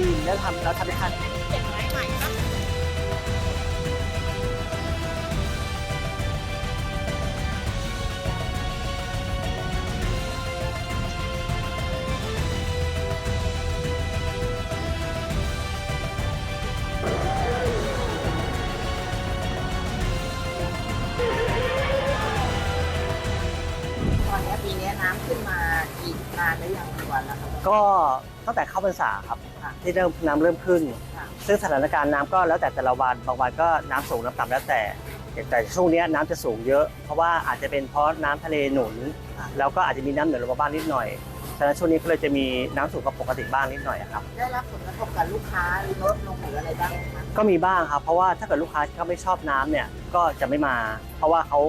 ดีแล้วทำเราทำได้ทันเจ็ดไม้ใหม่ปะ นเนี้ยปีเนี้ยน้ำขึ้นมากี่นานแล้วยังกี่วันแล้วครับ ก็ตั้งแต่เข้าพรรษาครับ ค่ะที่เริ่มน้ำเริ่มขึ้น ค่ะ ซึ่งสถานการณ์น้ำก็แล้วแต่แต่ละวันบางวันก็น้ำสูงน้ำต่ำแล้วแต่ แต่ช่วงเนี้ยน้ำจะสูงเยอะ เพราะว่าอาจจะเป็นเพราะน้ำทะเลหนุน แล้วก็อาจจะมีน้ำเหนือลงมาบ้างนิดหน่อยฉะนั้นช่วงนี้ก็เลยจะมีน้ำสูงกว่าปกติบ้างนิดหน่อยอะครับ ได้รับผลกระทบกับลูกค้าหรือลดลงหรืออะไรบ้างไหมคะก็มีบ้างครับ เพราะว่าถ้าเกิดลูกค้าที่เขาไม่ชอบน้ำเนี่ยก็จะไม่มา เพราะว่าเขา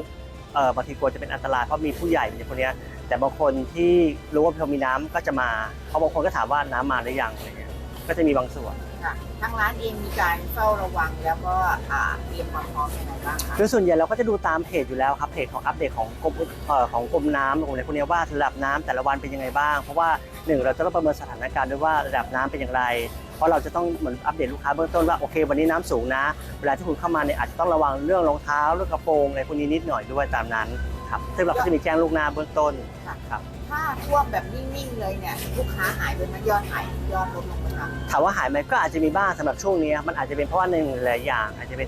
เออบางทีกลัวจะเป็นอันตรายเพราะมีผู้ใหญ่เป็นคนเนี้ย แต่บางคนที่รู้ว่าเรามีน้ำก็จะมาเพราะบางคนก็ถามว่าน้ำมาหรือยังอะไรเงี้ยก็จะมีบางส่วนค่ะทางร้านเองมีการเฝ้าระวังแล้วก็อ่าเตรียมความพร้อมยังไงบ้างคะโดยส่วนใหญ่เราก็จะดูตามเพจอยู่แล้วครับเพจของอัปเดตของกรมเอ่อของกรมน้ำของอะไรพวกเนี้ยว่าระดับน้ำแต่ละวันเป็นยังไงบ้าง เพราะว่าหนึ่งเราจะต้องประเมินสถานการณ์ด้วยว่าระดับน้ำเป็นอย่างไร เพราะเราจะต้องเหมือนอัปเดตลูกค้าเบื้องต้นว่าโอเค วันนี้น้ำสูงนะ เวลาที่คุณเข้ามาเนี่ยอาจจะต้องระวังเรื่องรองเท้าเรื่องกระโปรงอะไรพวกนี้นิดหน่อยด้วยตามนั้น ครับซึ่งเราก็จะมีแจ้งลูกหน้าเบื้องต้นครับ ถ้าท่วมแบบนิ่งๆเลยเนี่ยลูกค้าหายไปไหมยอดหายยอดลดลงไหมคะถามว่าหายไหมก็อาจจะมีบ้างสำหรับช่วงนี้ มันอาจจะเป็นเพราะว่าหนึ่งหลายอย่าง อาจจะเป็น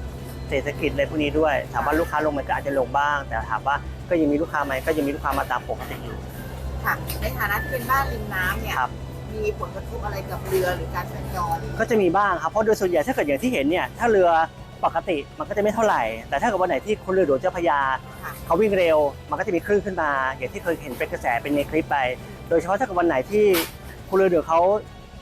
เศรษฐกิจอะไรพวกนี้ด้วย ถามว่าลูกค้าลงไหมันก็อาจจะลงบ้าง แต่ถามว่าก็ยังมีลูกค้าไหมก็ยังมีลูกค้ามาตามปกติอยู่ ค่ะ ในฐานะที่เป็นบ้านริมน้ำเนี่ยครับ มีผลกระทบอะไรกับเรือหรือการสัญจร ก็จะมีบ้างครับ เพราะโดยส่วนใหญ่ถ้าเกิดอย่างที่เห็นเนี่ย ถ้าเรือ ปกติมันก็จะไม่เท่าไหร่ แต่ถ้าเกิดวันไหนที่คุณเรือหลวงเจ้าพระยาค่ะเขาวิ่งเร็ว มันก็จะมีคลื่นขึ้นมา อย่างที่เคยเห็นเป็นกระแสเป็นในคลิปไป โดยเฉพาะถ้าเกิดวันไหนที่คุณเรือเดือเขา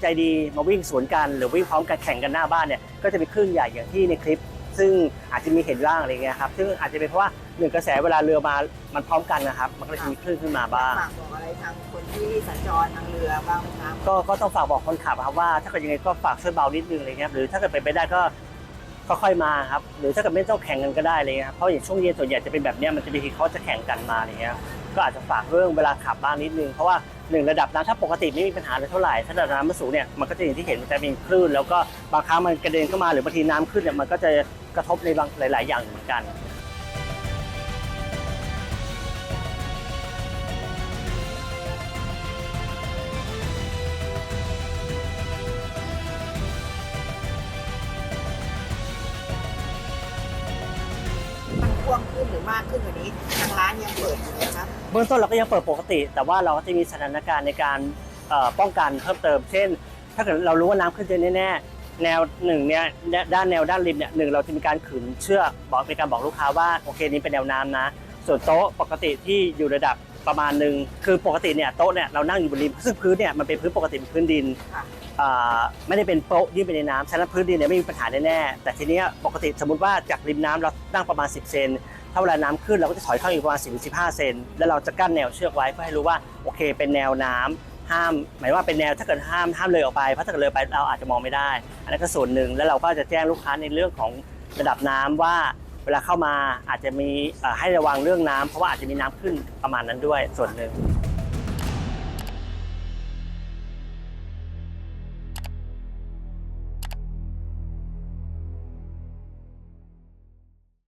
ใจดีมาวิ่งสวนกันหรือวิ่งพร้อมกันแข่งกันหน้าบ้านเนี่ยก็จะมีคลื่นใหญ่อย่างที่ในคลิป ซึ่งอาจจะมีเห็นบ้างอะไรเงี้ยครับซึ่งอาจจะเป็นเพราะว่าหนึ่งกระแสเวลาเรือมามันพร้อมกันนะครับ มันก็เลยจะมีคลื่นขึ้นมาบ้างฝากบอกอะไรทางคนที่สัญจรทางเรือบ้างไหมคะก็ก็ต้องฝากบอกคนขับครับว่า ถ้าเกิดยังไงก็ฝากช่วยเบานิดนึงอะไรเงี้ยหรือถ้าเกิดเป็นไปได้ก็ ก็ค่อยมาครับหรือถ้าเกิดไม่ต้องแข่งกันก็ได้เลยครับเพราะอย่างช่วงเย็นส่วนใหญ่จะเป็นแบบนี้มันจะมีทีเขาจะแข่งกันมาอะไรเงี้ยก็อาจจะฝากเรื่องเวลาขับบ้างนิดนึงเพราะว่าหนึ่งระดับน้ำถ้าปกติไม่มีปัญหาเลยเท่าไหร่ถ้าระดับน้ำมันสูงเนี่ยมันก็จะอย่างที่เห็นมันจะมีคลื่น แล้วก็บางครั้งมันกระเด็นเข้ามาหรือบางทีน้ำขึ้นเนี่ยมันก็จะกระทบในบางหลาย ๆ อย่างเหมือนกัน วมขึ้นหรือมากขึ้นกว่านี้ทางร้านยังเปิดอยู่ไหมคะเบื้องต้นเราก็ยังเปิดปกติ แต่ว่าเราก็จะมีสถานการณ์ในการเอ่อป้องกันเพิ่มเติม เช่น ถ้าเกิดเรารู้ว่าน้ำขึ้นเยอะแน่ๆแนวหนึ่งเนี่ยด้านแนวด้านริมเนี่ยหนึ่งเราจะมีการขึงเชือกบอกเป็นการบอกลูกค้าว่าโอเคนี่เป็นแนวน้ำนะ ส่วนโต๊ะปกติที่อยู่ระดับ ประมาณหนึ่งคือปกติเนี่ยโต๊ะเนี่ยเรานั่งอยู่บนริมซึ่งพื้นเนี่ยมันเป็นพื้นปกติเป็นพื้นดินค่ะอ่าไม่ได้เป็นโป๊ะยื่นไปในน้ำฉะนั้นพื้นดินเนี่ยไม่มีปัญหาแน่ๆแต่ทีเนี้ยปกติสมมติว่าจากริมน้ำเรานั่งประมาณ 10 เซนถ้าเวลาน้ำขึ้นเราก็จะถอยเข้าอีกประมาณ10-15 เซนแล้วเราจะกั้นแนวเชือกไว้เพื่อให้รู้ว่าโอเค เป็นแนวน้ำห้ามหมายว่าเป็นแนวถ้าเกิดห้ามห้ามเลยออกไปเพราะถ้าเกิดเลยไปเราอาจจะมองไม่ได้ อันนั้นก็ส่วนหนึ่งแล้วเราก็จะแจ้งลูกค้าในเรื่องของระดับน้ำว่า เวลาเข้ามาอาจจะมีให้ระวังเรื่องน้ำเพราะว่าอาจจะมีน้ำขึ้นประมาณนั้นด้วยส่วนหนึ่ง